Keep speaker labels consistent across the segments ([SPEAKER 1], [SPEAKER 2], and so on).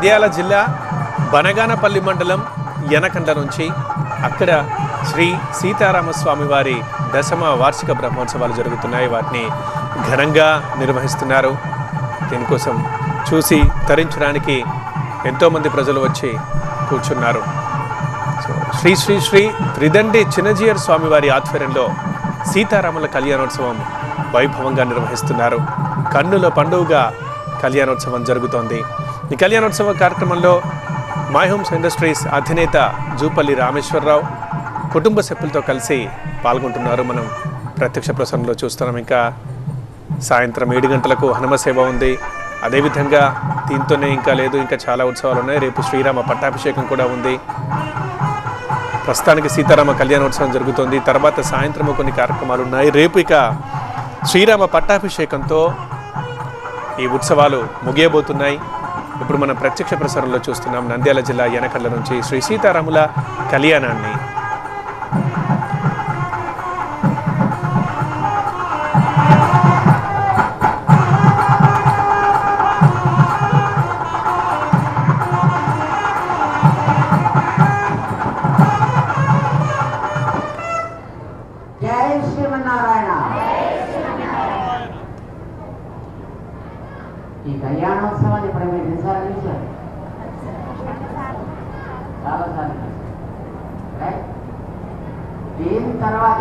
[SPEAKER 1] నంద్యాల జిల్లా బనగానపల్లి మండలం యనకండ నుంచి అక్కడ శ్రీ సీతారామస్వామి వారి దశమ వార్షిక బ్రహ్మోత్సవాలు జరుగుతున్నాయి. వాటిని ఘనంగా నిర్వహిస్తున్నారు. దీనికోసం చూసి తరించడానికి ఎంతోమంది ప్రజలు వచ్చి కూర్చున్నారు. సో శ్రీ శ్రీ శ్రీ త్రిదండి చిన్నజీయర్ స్వామివారి ఆధ్వర్యంలో సీతారాముల కళ్యాణోత్సవం వైభవంగా నిర్వహిస్తున్నారు. కన్నుల పండుగగా కళ్యాణోత్సవం జరుగుతోంది. ఈ కళ్యాణోత్సవ కార్యక్రమంలో మై హోమ్స్ ఇండస్ట్రీస్ అధినేత జూపల్లి రామేశ్వరరావు కుటుంబ సభ్యులతో కలిసి పాల్గొంటున్నారు. మనం ప్రత్యక్ష ప్రసంగంలో చూస్తున్నాం. ఇంకా సాయంత్రం ఏడు గంటలకు హనుమ సేవ ఉంది. అదేవిధంగా దీంతోనే ఇంకా లేదు ఇంకా చాలా ఉత్సవాలు ఉన్నాయి. రేపు శ్రీరామ పట్టాభిషేకం కూడా ఉంది. ప్రస్తుతానికి సీతారామ కళ్యాణోత్సవం జరుగుతుంది. తర్వాత సాయంత్రం కొన్ని కార్యక్రమాలు ఉన్నాయి. రేపు ఇక శ్రీరామ పట్టాభిషేకంతో ఈ ఉత్సవాలు ముగియబోతున్నాయి. ఇప్పుడు మనం ప్రత్యక్ష ప్రసారంలో చూస్తున్నాం నంద్యాల జిల్లా యనకళ్ళ నుంచి శ్రీ సీతారాముల కళ్యాణాన్ని.
[SPEAKER 2] జై శ్రీమన్నారాయణ. ఈ కళ్యాణోత్సవాన్ని ఇప్పుడు తర్వాత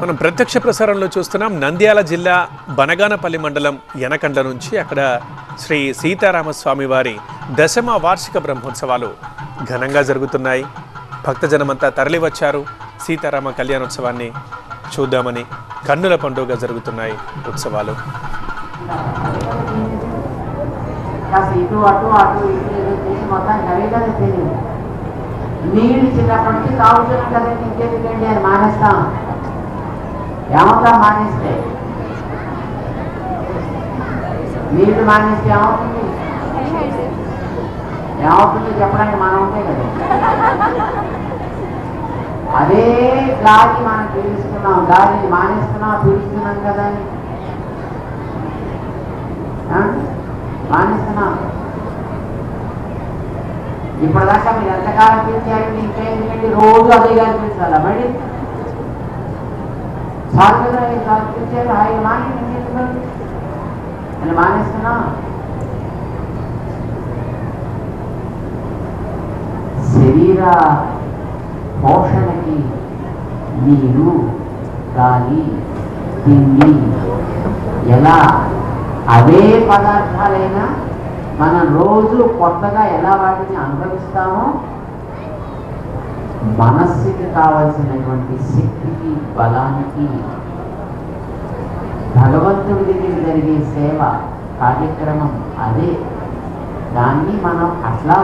[SPEAKER 1] మనం ప్రత్యక్ష ప్రసారంలో చూస్తున్నాం. నంద్యాల జిల్లా బనగానపల్లి మండలం యనకండ్ల నుంచి అక్కడ శ్రీ సీతారామస్వామి వారి దశమ వార్షిక బ్రహ్మోత్సవాలు ఘనంగా జరుగుతున్నాయి. భక్తజనమంతా తరలివచ్చారు. సీతారామ కళ్యాణోత్సవాన్ని చూద్దామని కన్నుల పండుగ జరుగుతున్నాయి ఉత్సవాలు.
[SPEAKER 2] నీళ్ళు చిన్నప్పటి నుంచి తాగుతున్నాం కదండి ఇంకెందుకండి అని మానేస్తాం. ఏమవుతా మానేస్తే? నీళ్ళు మానేస్తే ఏమవుతుంది? ఏమవుతుంది చెప్పడానికి మనం ఉంటే కదా. అదే గాలి మనం పీలుస్తున్నాం గాలిని మానేస్తున్నాం పీలుస్తున్నాం కదా అని. మానేస్తున్నాం. ఇప్పటిదాకా మీరు ఎంతకాలం పీల్చారండి ఇంకా ఎందుకంటే రోజు అదే గాలి పీల్చాలా మళ్ళీ? చాలు కదా ఆయన మాని మానేస్తున్నా శరీర పోషణకి నీరు గాలి తిండి ఎలా అవే పదార్థాలైనా మనం రోజు కొత్తగా ఎలా వాటిని అనుభవిస్తామో మనస్సుకి కావలసినటువంటి శక్తికి బలానికి భగవంతుడి దగ్గర జరిగే సేవ కార్యక్రమం అదే. దాన్ని మనం అట్లా